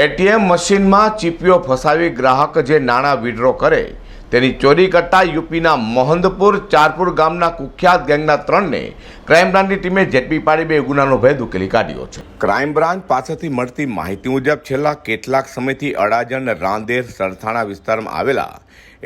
ATM મશીનમાં ચીપીઓ ફસાવી ગ્રાહક જે નાણાં વિડ્રો કરે, તેની ચોરી કરતા યુપીના મોહંદપુર, ચારપુર ગામના કુખ્યાત ગેંગના ત્રણને ક્રાઇમ બ્રાન્ચની ટીમે ઝડપી પાડી બે ગુનાનો ભેદ ઉકેલી કાઢ્યો છે. ક્રાઇમ બ્રાન્ચ પાસેથી મળતી માહિતી મુજબ છેલ્લા કેટલાક સમયથી અડાજણ, રાંદેર, સરથાણા વિસ્તારમાં આવેલા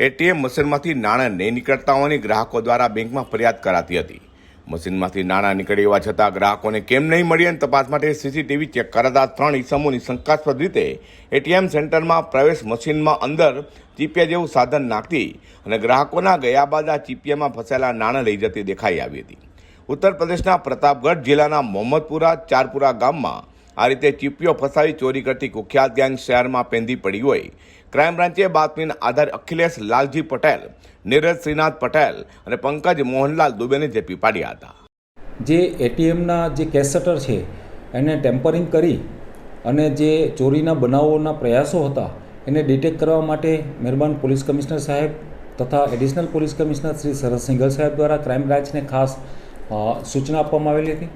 એટીએમ મશીનમાંથી નાણાં નહીં નીકળતા હોવાની ગ્રાહકો દ્વારા બેંકમાં ફરિયાદ કરાતી હતી. મશીનમાંથી નાણાં નીકળી હોવા છતાં ગ્રાહકોને કેમ નહીં મળી અને તપાસ માટે સીસીટીવી ચેક કરાતા ત્રણ ઇસમોની શંકાસ્પદ રીતે એટીએમ સેન્ટરમાં પ્રવેશ મશીનમાં અંદર ચીપિયા જેવું સાધન નાખતી અને ગ્રાહકોના ગયા બાદ આ ચીપિયામાં ફસાયેલા નાણાં લઈ જતી દેખાઈ આવી હતી. ઉત્તર પ્રદેશના પ્રતાપગઢ જિલ્લાના મોહમ્મદપુરા ચારપુરા ગામમાં આ રીતે ચીપીઓ ફસાવી ચોરી કરતી કુખ્યાત ગેંગ શહેરમાં પેંદી પડી હોય. ક્રાઇમ બ્રાન્ચે બાતમીના આધારે અખિલેશ લાલજી પટેલ, નીરજ શ્રીનાથ પટેલ અને પંકજ મોહનલાલ દુબેને ઝેપી પાડ્યા હતા. જે એટીએમના જે કેસેટર છે, એને ટેમ્પરિંગ કરી અને જે ચોરીના બનાવોના પ્રયાસો હતા, એને ડિટેક્ટ કરવા માટે મહેરબાન પોલીસ કમિશનર સાહેબ તથા additional police commissioner Shri Sharad Singhal સાહેબ દ્વારા ક્રાઇમ બ્રાન્ચને ખાસ સૂચના આપવામાં આવેલી હતી.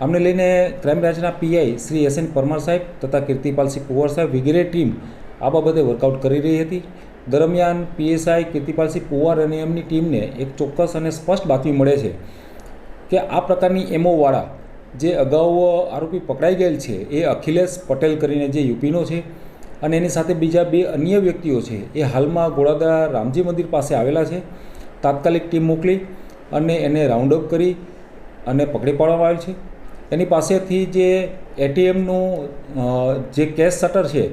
આમને લઈને ક્રાઇમ બ્રાન્ચના PI Shri S N Parmar સાહેબ તથા કીર્તિપાલસિંહ કુંવર સાહેબ વગેરે ટીમ આ બાબતે વર્કઆઉટ કરી રહી હતી. દરમિયાન પીએસઆઈ કીર્તિપાલસિંહ કુંવર અને એમની ટીમને એક ચોક્કસ અને સ્પષ્ટ બાતમી મળે છે કે આ પ્રકારની એમઓવાળા જે અગાઉ આરોપી પકડાઈ ગયેલ છે એ અખિલેશ પટેલ કરીને જે યુપીનો છે અને એની સાથે બીજા બે અન્ય વ્યક્તિઓ છે એ હાલમાં ગોળાદા રામજી મંદિર પાસે આવેલા છે. તાત્કાલિક ટીમ મોકલી અને એને રાઉન્ડ અપ કરી અને પકડી પાડવામાં આવેલ છે. એની પાસેથી જે એટીએમનું જે કેશ શટર છે,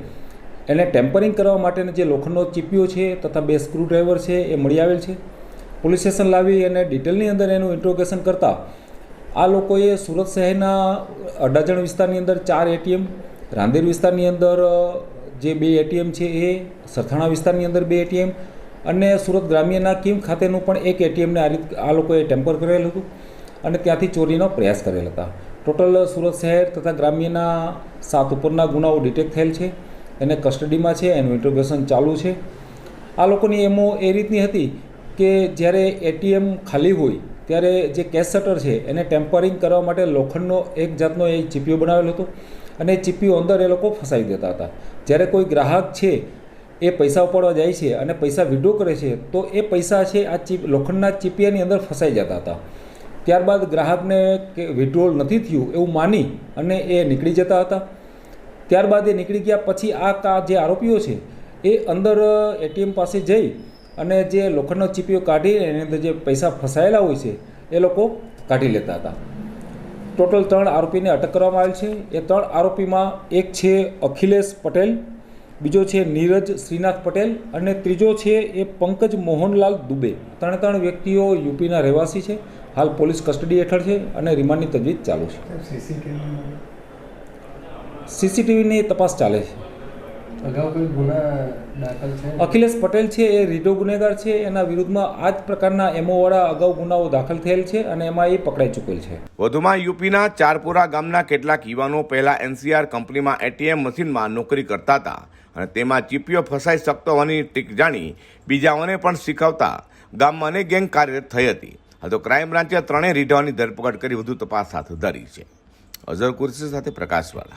એને ટેમ્પરિંગ કરવા માટેનો જે લોખંડનો ચીપિયો છે તથા બે સ્ક્રૂડ્રાઈવર છે એ મળી આવેલ છે. પોલીસ સ્ટેશન લાવી અને ડિટેલની અંદર એનું ઇન્ટ્રોગેશન કરતાં આ લોકોએ સુરત શહેરના અડાજણ વિસ્તારની અંદર ચાર એટીએમ, રાંદેર વિસ્તારની અંદર જે બે એટીએમ છે એ, સરથાણા વિસ્તારની અંદર બે એટીએમ અને સુરત ગ્રામ્યના કિમ ખાતેનું પણ એક એટીએમને આ રીત, આ લોકોએ ટેમ્પર કરેલું હતું અને ત્યાંથી ચોરીનો પ્રયાસ કરેલ હતા. ટોટલ સુરત શહેર તથા ગ્રામ્યના સાત ઉપરના ગુનાઓ ડિટેક્ટ થયેલ છે. એને કસ્ટડીમાં છે, એનું ઇન્ટ્રોગેશન ચાલુ છે. આ લોકોની એમો એ રીતની હતી કે જ્યારે એટીએમ ખાલી હોય, ત્યારે જે કેશ શટર છે, એને ટેમ્પરિંગ કરવા માટે લોખંડનો એક જાતનો એ ચીપીઓ બનાવેલો હતો અને એ ચીપીઓ અંદર એ લોકો ફસાઈ દેતા હતા. જ્યારે કોઈ ગ્રાહક છે, એ પૈસા ઉપાડવા જાય છે અને પૈસા વિડ્રો કરે છે, તો એ પૈસા છે, આ ચીપ, લોખંડના ચીપિયાની અંદર ફસાઈ જતા હતા. ત્યારબાદ ગ્રાહકને કે વિડ્રોલ નથી થયું એવું માની અને એ નીકળી જતા હતા. ત્યારબાદ એ નીકળી ગયા પછી આ કા જે આરોપીઓ છે, એ અંદર એટીએમ પાસે જઈ અને જે લોખંડનો ચીપીઓ કાઢી એની અંદર જે પૈસા ફસાયેલા હોય છે, એ લોકો કાઢી લેતા હતા. ટોટલ ત્રણ આરોપીને અટક કરવામાં આવેલ છે. એ ત્રણ આરોપીમાં એક છે અખિલેશ પટેલ બીજો છે નીરજ શ્રીનાથ પટેલ અને ત્રીજો છે એ પંકજ મોહનલાલ દુબે. ત્રણ ત્રણ વ્યક્તિઓ યુપીના રહેવાસી છે. હાલ પોલીસ કસ્ટડી હેઠળ છે અને રિમાન્ડની તજવીજ ચાલુ છે. સીસીટીવીની તપાસ ચાલે છે. અગાઉ કોઈ ગુના દાખલ છે? અખિલેશ પટેલ છે એ રીઢો ગુનેગાર છે એના વિરુદ્ધમાં આ જ પ્રકારના એમઓવાળા અગાઉ ગુનાઓ દાખલ થયેલ છે અને એમાં એ પકડાઈ ચૂકેલ છે. વધુમાં યુપીના ચારપુરા ગામના કેટલાક યુવાનો પહેલા એનસીઆર કંપનીમાં એટીએમ મશીનમાં નોકરી કરતા હતા અને તેમાં ચીપીઓ ફસાઈ શકતો હોવાની ટીક જાણી બીજાઓને પણ શીખવતા ગામમાં અનેક ગેંગ કાર્યરત થઈ હતી. આ તો ક્રાઇમ બ્રાન્ચે ત્રણેય રીઢાઓની ધરપકડ કરી વધુ તપાસ હાથ ધરી છે. અઝર કુરશી સાથે પ્રકાશવાળા.